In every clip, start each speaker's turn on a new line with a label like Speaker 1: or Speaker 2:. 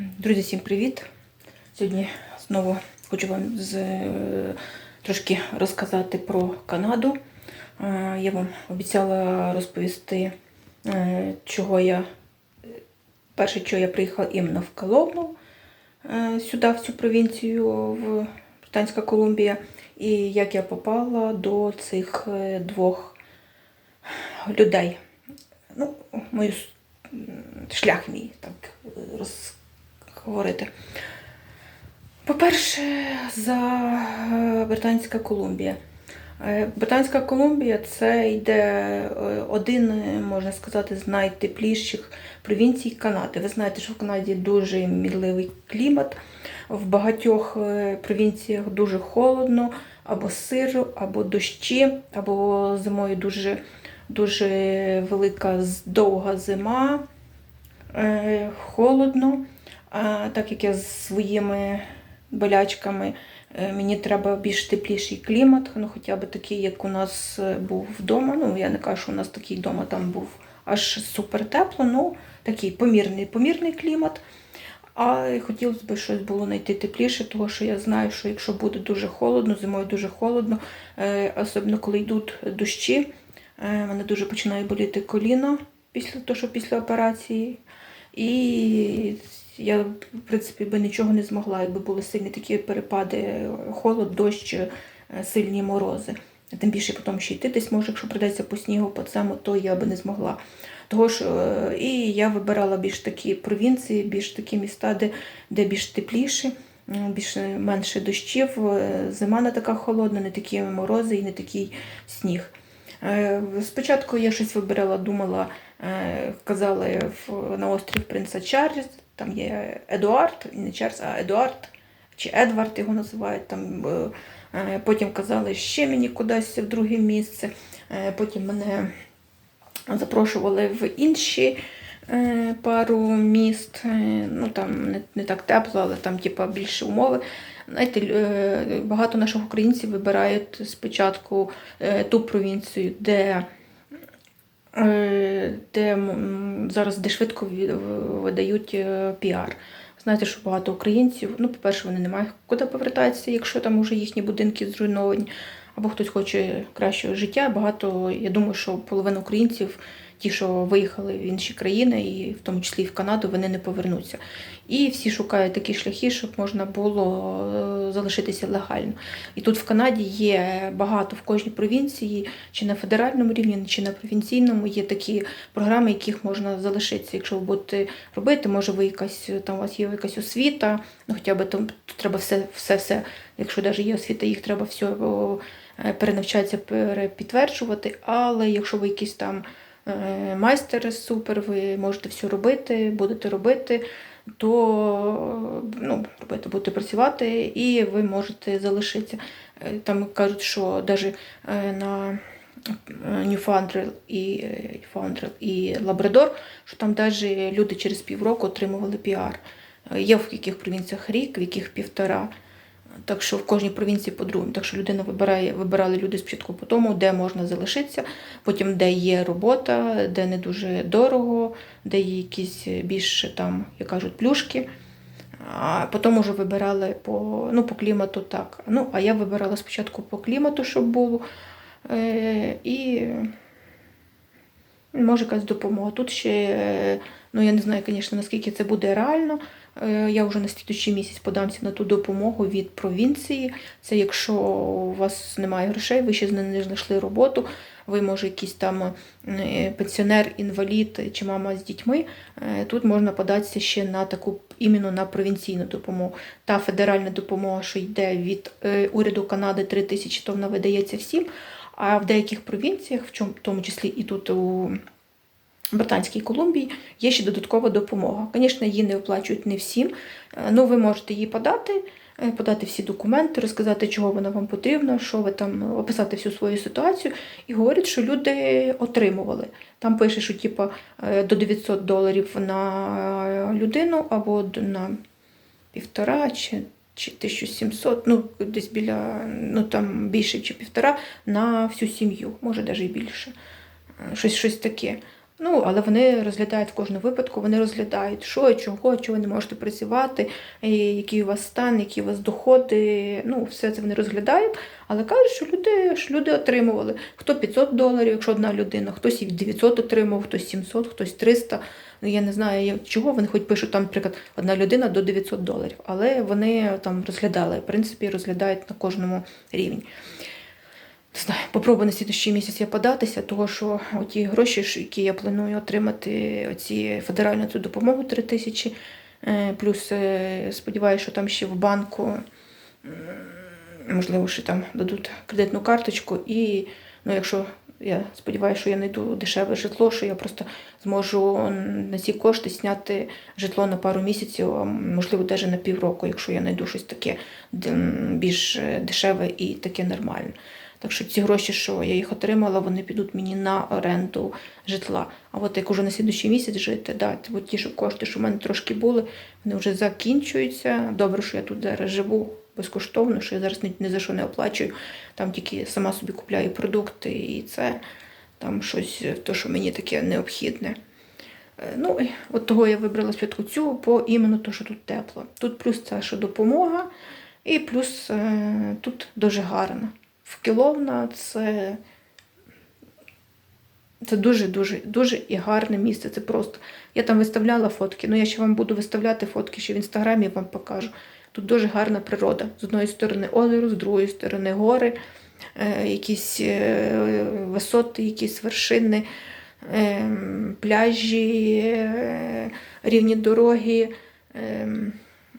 Speaker 1: Друзі, всім привіт! Сьогодні знову хочу вам з, е, трошки розказати про Канаду. Е, Я вам обіцяла розповісти, е, чого я перше, що я приїхала іменно в Коломну, сюди, в цю провінцію, в Британська Колумбія, і як я попала до цих двох людей. Ну, мою шлях мій, так е, розговорити. По-перше, за е, Британська Колумбія. Е, Британська Колумбія це йде е, один, можна сказати, з найтепліших провінцій Канади. Ви знаєте, що в Канаді дуже мірливий клімат. В багатьох провінціях дуже холодно, або сиро, або дощі, або зимою дуже, дуже велика довга зима, холодно. Так як я з своїми болячками, е, мені треба більш тепліший клімат, ну хоча б такий, як у нас е, був вдома. Ну, я не кажу, що у нас такий вдома там був аж супер тепло, ну такий помірний, помірний клімат. А хотілося б щось було знайти тепліше, тому що я знаю, що якщо буде дуже холодно, зимою дуже холодно, е, особливо коли йдуть дощі, мене дуже починає боліти коліно після того, що після операції. І я, в принципі, би нічого не змогла, якби були сильні такі перепади, холод, дощ, е, сильні морози. Тим більше потім ще йти десь, може, якщо придеться по снігу, по цьому, то я би не змогла. Того ж, е, і я вибирала більш такі провінції, більш такі міста, де, де більш тепліше, більш менше дощів, е, зима не така холодна, не такі морози і не такий сніг. Е, Спочатку я щось вибирала, думала, е, казали в, на острів Принца Чарльз, там є Едуард, не Чарльз, а Едуард, чи Едвард його називають. Там, е, е, потім казали ще мені кудись в друге місце. Е, Потім мене запрошували в інші е, пару міст. Е, Ну там не, не так тепло, але там типа більше умови. Знаєте, е, багато наших українців вибирають спочатку е, ту провінцію, де, е, де зараз де швидко видають е, піар. Знаєте, що багато українців, ну, по-перше, вони не мають куди повертатися, якщо там уже їхні будинки зруйновані, або хтось хоче кращого життя. Багато, я думаю, що половина українців, ті, що виїхали в інші країни, і в тому числі і в Канаду, вони не повернуться. І всі шукають такі шляхи, щоб можна було е, залишитися легально. І тут в Канаді є багато в кожній провінції, чи на федеральному рівні, чи на провінційному є такі програми, яких можна залишитися. Якщо ви будете робити, може ви якась там у вас є якась освіта, ну хоча б там треба все, все, все. Якщо навіть є освіта, їх треба все е, перенавчатися, перепідтверджувати. Але якщо ви якийсь там е, майстер супер, ви можете все робити, будете робити, то ну, робити, будете працювати і ви можете залишитися. Е, Там кажуть, що навіть на е, і, е, і Лабрадор, що там навіть люди через півроку отримували піар. Е, Є в яких провінціях рік, в яких півтора. Так що в кожній провінції по-другому. Так що людина вибирає, вибирали люди спочатку по тому, де можна залишитися, потім де є робота, де не дуже дорого, де є якісь більш там, як кажуть, плюшки. А потім вже вибирали по, ну, по клімату так. Ну, а я вибирала спочатку по клімату, щоб було. Е, і може якась допомога. Тут ще, е, ну я не знаю, звісно, наскільки це буде реально. Е, Я вже на слідуючий місяць подамся на ту допомогу від провінції. Це якщо у вас немає грошей, ви ще не знайшли роботу, ви може якийсь там е, пенсіонер, інвалід чи мама з дітьми. е, Тут можна податися ще на таку іменно на провінційну допомогу. Та федеральна допомога, що йде від уряду Канади 3 тисячі, то вона видається всім. А в деяких провінціях, в тому числі і тут у Британській Колумбії є ще додаткова допомога. Звісно, її не виплачують не всім. Е, Ну, ви можете її подати, е, подати всі документи, розказати, чого вона вам потрібна, що ви там описати всю свою ситуацію. І говорять, що люди отримували. Там пише, що типа е, до 900 доларів на людину або на півтора чи. Чи 1700, ну десь біля, ну там більше чи півтора на всю сім'ю, може навіть і більше. Е, Щось, щось таке. Ну, але вони розглядають в кожному випадку, вони розглядають, що, чого, чого ви не можете працювати, який у вас стан, які у вас доходи. Ну, все це вони розглядають, але кажуть, що люди, що люди отримували. Хто 500 доларів, якщо одна людина, хтось і 900 отримав, хтось 700, хтось 300. Ну, я не знаю, чого вони хоч пишуть там, наприклад, одна людина до 900 доларів, але вони там розглядали, в принципі, розглядають на кожному рівні. Не знаю, попробую на слідущий місяць я податися, того що ті гроші, які я планую отримати, оці федеральну цю допомогу 3 тисячі, е, плюс е, сподіваюся, що там ще в банку, можливо, ще там дадуть кредитну карточку. І ну, якщо я сподіваюся, що я знайду дешеве житло, що я просто зможу на ці кошти зняти житло на пару місяців, а можливо, навіть на півроку, якщо я знайду щось таке більш е, дешеве і таке нормальне. Так що ці гроші, що я їх отримала, вони підуть мені на оренду житла. А от як уже на слідуючий місяць жити, да, от ті що кошти, що в мене трошки були, вони вже закінчуються. Добре, що я тут зараз живу безкоштовно, що я зараз ні, ні за що не оплачую. Там тільки сама собі купляю продукти і це там щось, е, то, що мені таке необхідне. Е, Ну, от того я вибрала спочатку цю, по іменно то, що тут тепло. Тут плюс це що допомога, і плюс е, тут дуже гарно. В Кіловна це, це дуже, дуже, дуже і гарне місце. Це просто. Я там виставляла фотки, ну я ще вам буду виставляти фотки, ще в інстаграмі вам покажу. Тут дуже гарна природа. З одної сторони озеро, з другої сторони гори, е, якісь е, висоти, якісь вершини, е, пляжі, е, рівні дороги. Е,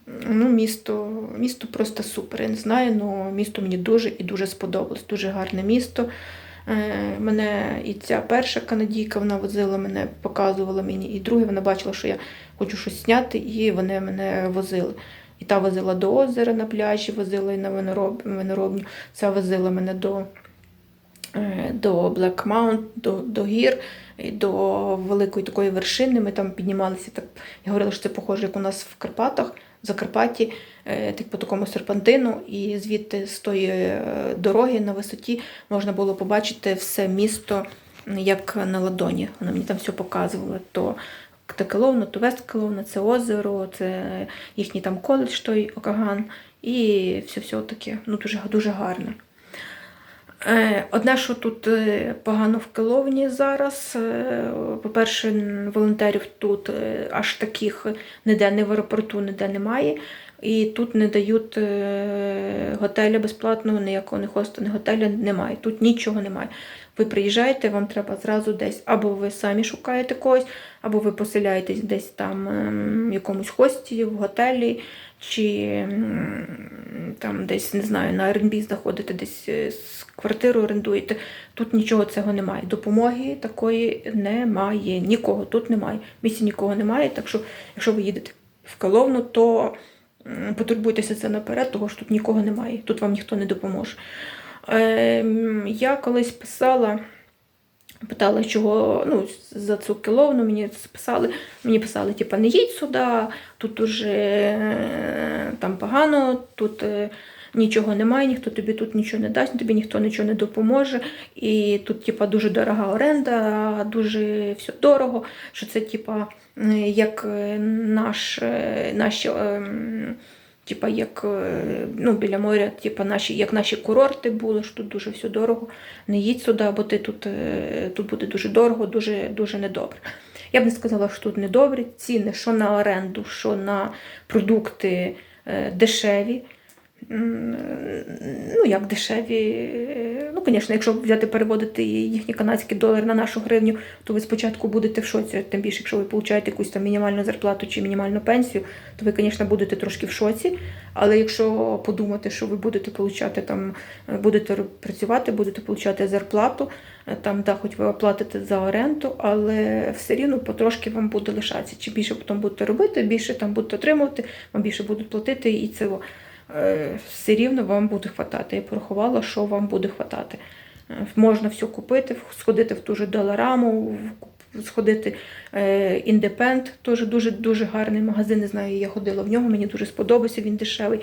Speaker 1: Ну, місто, місто просто супер. Я не знаю, але місто мені дуже і дуже сподобалось. Дуже гарне місто. Е, Мене і ця перша канадійка вона возила мене, показувала мені, і друга вона бачила, що я хочу щось зняти, і вони мене возили. І та возила до озера на пляжі, возила і на винороб, виноробню. Ця возила мене до, е, до Black Mount, до, до гір, до великої такої вершини. Ми там піднімалися. Так, я говорила, що це похоже, як у нас в Карпатах. В Закарпатті, е, так по такому серпантину, і звідти з тої е, дороги на висоті можна було побачити все місто як на ладоні. Вона мені там все показувала. То Ктекеловна, то Весткеловна, це озеро, це їхній там коледж, той Окаган, і все-все таке. Ну, дуже, дуже гарно. Е, Одне, що тут е, погано в Киловні зараз. е, По-перше, волонтерів тут аж таких ніде не в аеропорту, ніде немає. І тут не дають готеля безплатного, ніякого ні хосту, ні готеля немає. Тут нічого немає. Ви приїжджаєте, вам треба зразу десь, або ви самі шукаєте когось, або ви поселяєтесь десь там ем, в якомусь хості, в готелі, чи там десь, не знаю, на Airbnb знаходите, десь е, з квартиру орендуєте. Тут нічого цього немає. Допомоги такої немає. Нікого тут немає. В місті нікого немає. Так що, якщо ви їдете в Каловну, то потурбуйтеся це наперед, того що тут нікого немає. Тут вам ніхто не допоможе. Ем, я колись писала. Питала, чого ну, за цю кіловну мені писали, мені писали, типу, не їдь сюди, тут уже е, там погано, тут е, нічого немає, ніхто тобі тут нічого не дасть, тобі ніхто нічого не допоможе. І тут, типа, дуже дорога оренда, дуже все дорого. Що це, типа, е, як е, наш, наші. Типа, як е, ну, біля моря, типа, наші, як наші курорти були, що тут дуже все дорого. Не їдь сюди, бо ти тут, е, тут буде дуже дорого, дуже, дуже недобре. Я б не сказала, що тут недобрі ціни, що на оренду, що на продукти е, дешеві. Ну, як дешеві. е, Ну, звісно, якщо взяти переводити їхні канадські долари на нашу гривню, то ви спочатку будете в шоці. Тим більше, якщо ви получаєте якусь там мінімальну зарплату чи мінімальну пенсію, то ви, звісно, будете трошки в шоці. Але якщо подумати, що ви будете получати там, е, будете працювати, будете получати зарплату, е, там, да, хоч ви оплатите за оренду, але все рівно потрошки вам буде лишатися. Чи більше потім будете робити, більше там будете отримувати, вам більше будуть платити і е, все рівно вам буде хватати. Я порахувала, що вам буде хватати. Е, Можна все купити, сходити в ту же долараму, сходити е, Індепенд, теж дуже дуже гарний магазин. Не знаю, я ходила в нього, мені дуже сподобався, він дешевий.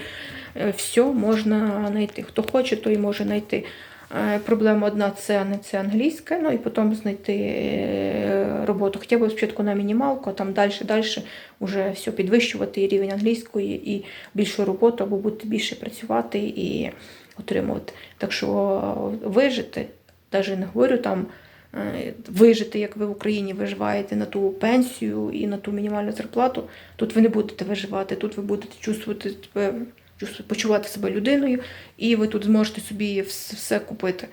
Speaker 1: Е, Все можна знайти. Хто хоче, той може знайти. Е, Проблема одна це не це англійська, ну і потім знайти е, роботу. Хоча б спочатку на мінімалку, а там далі, далі вже все підвищувати і рівень англійської, і більшу роботу, або бути більше працювати і отримувати. Так що вижити, навіть не говорю там. е, Вижити, як ви в Україні виживаєте на ту пенсію і на ту мінімальну зарплату, тут ви не будете виживати, тут ви будете чувствувати- почувати себе людиною, і ви тут зможете собі все купити.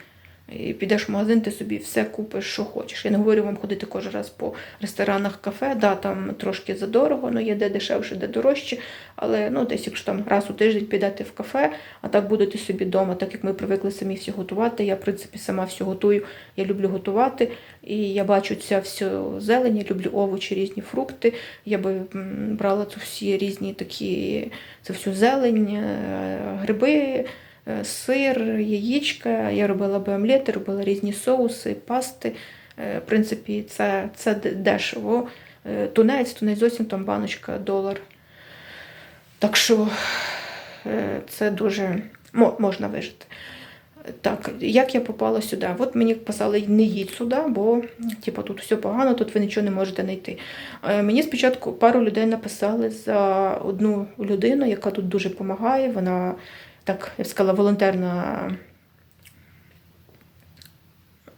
Speaker 1: І підеш в магазин, ти собі все купиш, що хочеш. Я не говорю вам ходити кожен раз по ресторанах, кафе. Да, там трошки задорого, ну є де дешевше, де дорожче. Але ну, десь, якщо там раз у тиждень підете в кафе, а так будете собі вдома, так як ми привикли самі всі готувати. Я, в принципі, сама все готую. Я люблю готувати. І я бачу ця всю зелень, люблю овочі, різні фрукти. Я би брала всі різні такі, це всю зелень, е, гриби сир, яєчка. Я робила би омлети, робила різні соуси, пасти. Е, В принципі, це, це дешево. Е, Тунець, тунець зовсім там баночка долар. Так що е, це дуже можна вижити. Так, як я попала сюди? От мені писали, не їдь сюди, бо типу, тут все погано, тут ви нічого не можете знайти. Е, Мені спочатку пару людей написали за одну людину, яка тут дуже допомагає. Вона, так, я б сказала, волонтерна.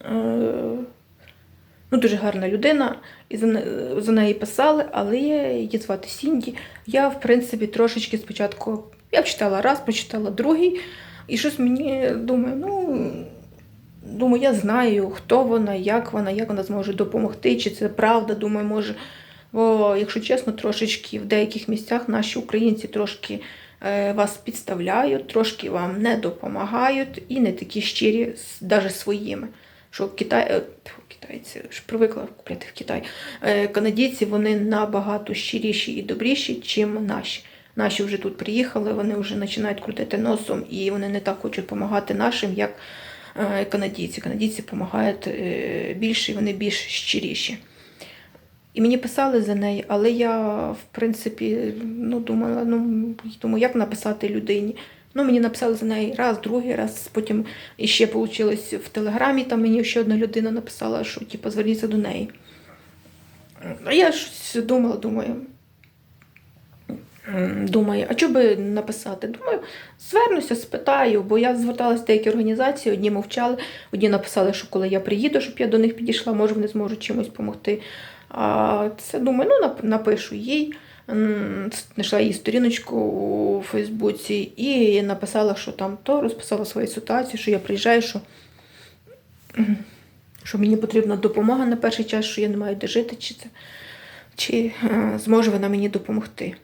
Speaker 1: е, Ну, дуже гарна людина, і за, не- за неї писали, але її звати Сінді. Я, в принципі, трошечки спочатку я читала раз, прочитала другий, і щось мені думаю, ну. Думаю, я знаю, хто вона, як вона, як вона зможе допомогти, чи це правда. Думаю, може. Бо, якщо чесно, трошечки в деяких місцях наші українці трошки вас підставляють, трошки вам не допомагають і не такі щирі, навіть своїми. Що Китай, е, китайці ж привикла купляти в Китай. Е, канадійці вони набагато щиріші і добріші, чим наші. Наші вже тут приїхали, вони вже починають крутити носом, і вони не так хочуть допомагати нашим, як е, канадійці. Канадійці допомагають е, більше, і вони більш щиріші. І мені писали за неї, але я, в принципі, ну, думала, ну, думаю, як написати людині. Ну, мені написали за неї раз, другий раз, потім іще вийшло в Телеграмі, там мені ще одна людина написала, що типу, зверніться до неї. А я щось думала, думаю. Думаю, а що би написати? Думаю, звернуся, спитаю, бо я зверталася в деякі організації, одні мовчали, одні написали, що коли я приїду, щоб я до них підійшла, може вони зможуть чимось допомогти. Це думаю, ну напишу їй. Знайшла її сторіночку у Фейсбуці і написала, що там то, розписала свою ситуацію, що я приїжджаю, що, що мені потрібна допомога на перший час, що я не маю де жити, чи, це, чи е, зможе вона мені допомогти.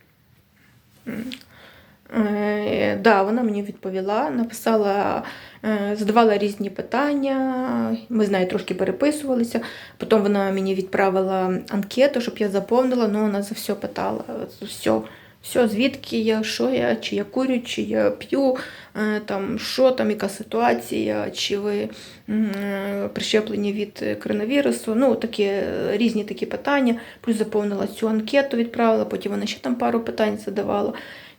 Speaker 1: Е, да, вона мені відповіла, написала, задавала різні питання. Ми з нею трошки переписувалися. Потім вона мені відправила анкету, щоб я заповнила, але вона за все питала. Все, все, звідки я, що я, чи я курю, чи я п'ю, е, там, що там, яка ситуація, чи ви е, прищеплені від коронавірусу. Ну, такі е, різні такі питання. Плюс заповнила цю анкету, відправила, потім вона ще там пару питань задавала.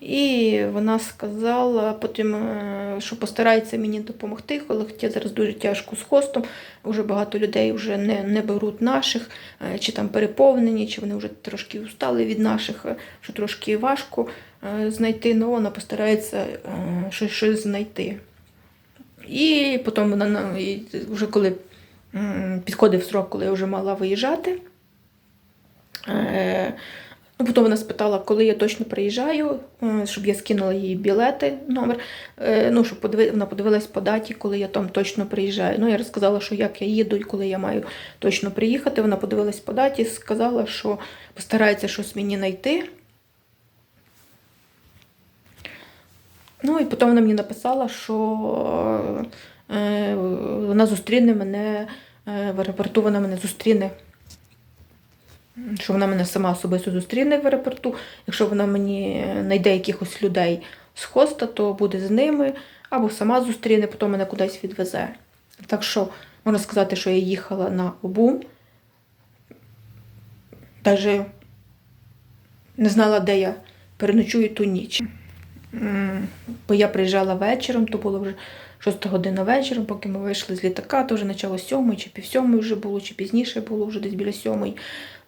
Speaker 1: І вона сказала потім, е, що постарається мені допомогти, коли хоча зараз дуже тяжко з хостом. Вже багато людей вже не, не беруть наших, е, чи там переповнені, чи вони вже трошки устали від наших, е, що трошки важко е, знайти, але вона постарається е, щось, щось знайти. І потім вона і вже коли підходив срок, коли я вже мала виїжджати. е, Ну, потім вона спитала, коли я точно приїжджаю, е, щоб я скинула їй білети, номер. е, Ну, щоб вона подивилась по даті, коли я там точно приїжджаю. Ну, я розказала, що як я їду і коли я маю точно приїхати. Вона подивилась по даті, сказала, що постарається щось мені знайти. Ну, і потім вона мені написала, що е, вона зустріне мене е, в аеропорту, вона мене зустріне що вона мене сама особисто зустріне в аеропорту. Якщо вона мені знайде якихось людей з хоста, то буде з ними, або сама зустріне, потім мене кудись відвезе. Так що можна сказати, що я їхала на обум. Навіть не знала, де я переночую ту ніч. Бо я приїжджала вечором, то було вже 6 година вечора, поки ми вийшли з літака, то вже почало сьомої, чи пів сьомої вже було, чи пізніше було вже десь біля сьомої.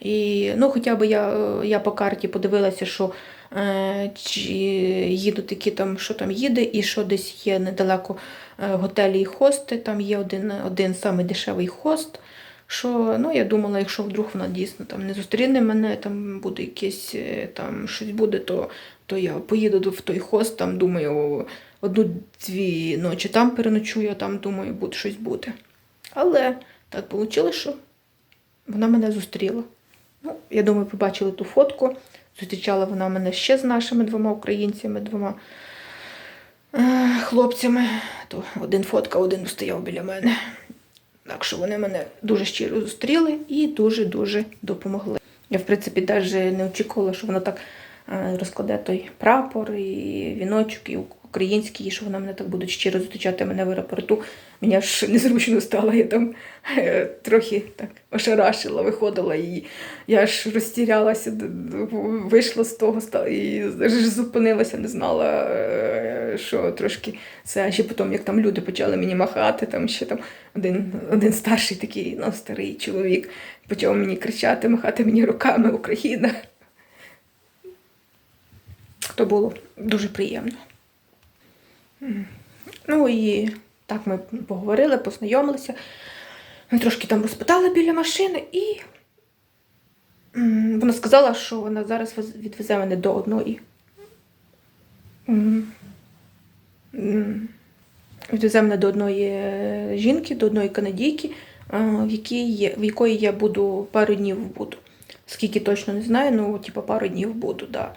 Speaker 1: І ну, хоча б я, я по карті подивилася, що е, чи їду такі там, що там їде, і що десь є недалеко е, готелі і хости. Там є один, один самий дешевий хост. Що ну я думала, якщо вдруг вона дійсно там не зустріне мене, там буде якесь е, там щось буде, то, то я поїду в той хост, там думаю, одну-дві ночі там переночую, там думаю, буде щось буде. Але так вийшло, що вона мене зустріла. Ну, я думаю, ви бачили ту фотку. Зустрічала вона мене ще з нашими двома українцями, двома е, хлопцями. То один фотка, один стояв біля мене. Так що вони мене дуже щиро зустріли і дуже-дуже допомогли. Я, в принципі, навіть не очікувала, що вона так розкладе той прапор і віночок, і український, і що вона мене так буде щиро зустрічати мене в аеропорту. Мені аж незручно стало, я там е, трохи так ошарашила, виходила, і я аж розтірялася, вийшла з того і зупинилася, не знала, е, що трошки це. А ще потім, як там люди почали мені махати, там ще там один, один старший такий, ну, старий чоловік, почав мені кричати, махати мені руками Україна. То було дуже приємно. Ну і так ми поговорили, познайомилися. Ми трошки там розпитали біля машини, і вона сказала, що вона зараз відвезе мене до одної. Відвезе мене до одної е, жінки, до одної канадійки, в, якій в якої я буду пару днів буду. Скільки точно не знаю, ну, типу, пару днів буду, да.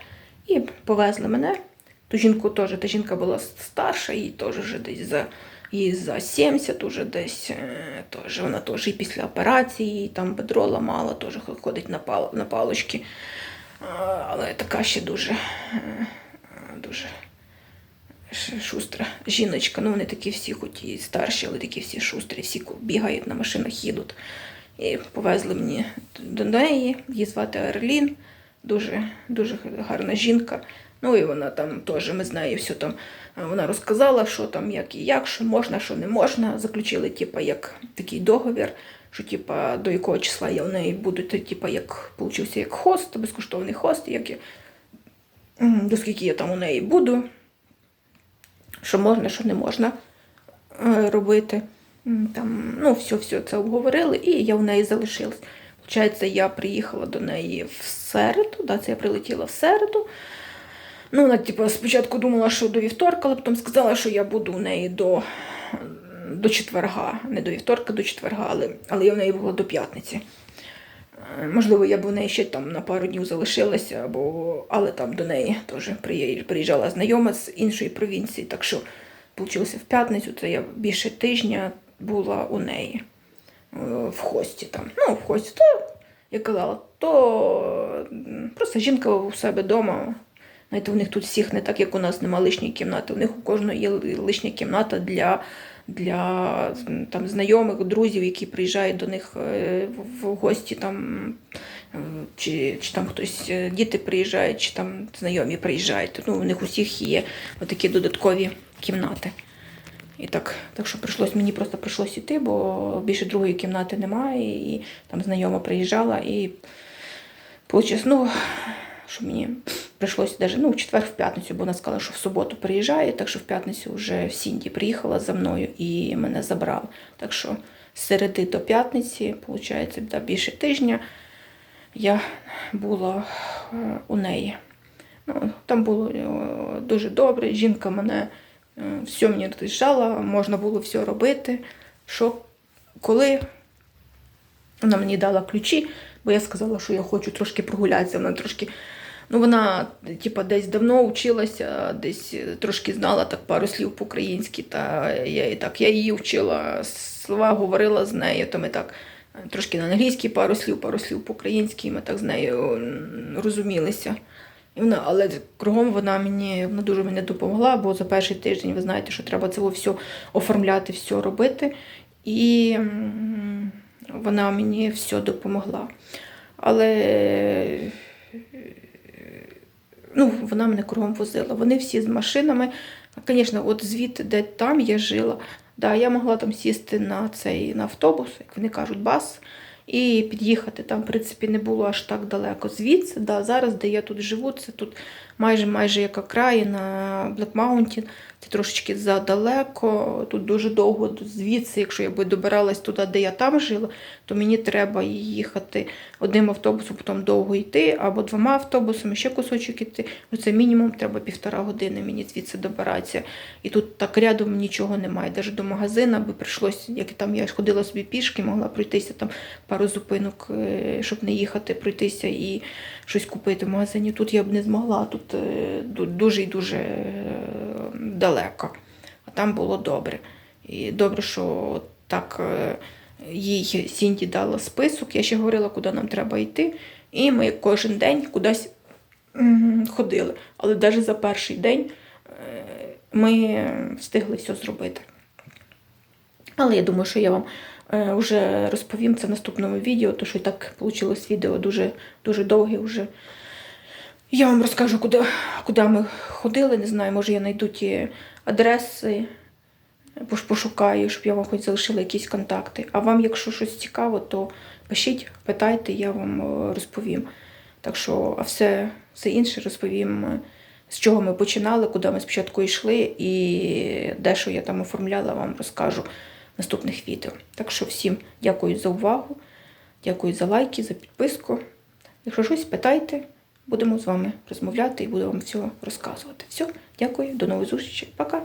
Speaker 1: І повезли мене. Ту жінку теж, та жінка була старша, їй теж вже десь за, їй за 70, уже десь е, теж, вона теж і після операції, і там бедро ламала, теж ходить на, пал, на палочки. Але така ще дуже, е, дуже шустра жіночка. Ну, вони такі всі, хоч і старші, але такі всі шустрі, всі бігають на машинах, їдуть. І повезли мені до неї, її звати Арлін, дуже, дуже гарна жінка. Ну і вона там теж, ми з нею все там. е, Вона розказала, що там, як і як, що можна, що не можна. Заключили, типа, як такий договір, що типа, до якого числа я в неї буду, то, як получився як хост, безкоштовний хост, як я, до скільки я там у неї буду, що можна, що не можна е, робити. Там, ну, все, все це обговорили, і я в неї залишилась. Получається, я приїхала до неї в середу, да, це я прилетіла в середу. Ну, вона, типу, спочатку думала, що до вівторка, але потім сказала, що я буду у неї до, до четверга. Не до вівторка, до четверга, але, але я в неї була до п'ятниці. Е, Можливо, я б у неї ще там на пару днів залишилася, або, але там до неї теж приїжджала знайома з іншої провінції. Так що вийшло в п'ятницю, це я більше тижня була у неї в хості там. Ну, в хості, то, я казала, то просто жінка у себе вдома. Знаєте, у них тут всіх не так, як у нас нема лишньої кімнати. У них у кожного є лишня кімната для, для там, знайомих, друзів, які приїжджають до них е, в- в гості, там, е, чи, чи там хтось, е, діти приїжджають, чи там знайомі приїжджають. Ну, у них усіх є такі додаткові кімнати. І так, так що прийшлось, мені просто прийшлось іти, бо більше другої кімнати немає, і там знайома приїжджала, і Получилось, ну, що мені прийшлося даже, ну, в четвер, в п'ятницю, бо вона сказала, що в суботу приїжджає, так що в п'ятницю вже Сінді приїхала за мною і мене забрала. Так що з середи до п'ятниці, виходить, да, більше тижня я була е, у неї. Ну, там було е, дуже добре. Жінка мене все мені розрішала, можна було все робити. Що коли вона мені дала ключі, бо я сказала, що я хочу трошки прогулятися. Вона трошки, ну вона, типа, десь давно вчилася, десь трошки знала так пару слів по-українськи. Та я і так, я її вчила, слова говорила з нею, то ми так. Трошки на англійській пару слів, пару слів по-українськи, ми так з нею розумілися. Вона, але кругом вона мені вона дуже мені допомогла, бо за перший тиждень ви знаєте, що треба це все оформляти, все робити. І вона мені все допомогла. Але ну, вона мене кругом возила. Вони всі з машинами. звісно, от звідти, де там я жила, да, я могла там сісти на цей на автобус, як вони кажуть, бас, і під'їхати. Там, в принципі, не було аж так далеко звідси. Да, зараз, де я тут живу, це тут майже майже як окраїна Black Mountain. Це трошечки задалеко. Тут дуже довго звідси, якщо я би добиралась туди, де я там жила, то мені треба їхати одним автобусом, потім довго йти, або двома автобусами, ще кусочок іти. Ну це мінімум треба півтора години мені звідси добиратися. І тут так рядом нічого немає. Навіть до магазину би прийшлося, як там я ходила собі пішки, могла пройтися там пару зупинок, е, щоб не їхати, пройтися і щось купити в магазині. Тут я б не змогла, тут е, дуже і дуже е, далеко. А там було добре. І добре, що так їй Сінді дала список. Я ще говорила, куди нам треба йти. І ми кожен день кудись ходили. Але навіть за перший день е, ми встигли все зробити. Але я думаю, що я вам е, вже розповім це в наступному відео, тому що і так вийшло відео дуже, дуже довге вже. Я вам розкажу, куди, куди ми ходили. Не знаю, може я знайду ті адреси, пошукаю, щоб я вам хоч залишила якісь контакти. А вам, якщо щось цікаво, то пишіть, питайте, я вам е, розповім. Так що, а все, все інше розповім, е, з чого ми починали, куди ми спочатку йшли, і де що я там оформляла, вам розкажу в наступних відео. Так що всім дякую за увагу, дякую за лайки, за підписку. Якщо щось питайте, будемо з вами розмовляти і буду вам все розказувати. Все, дякую, до нових зустрічей. Пока.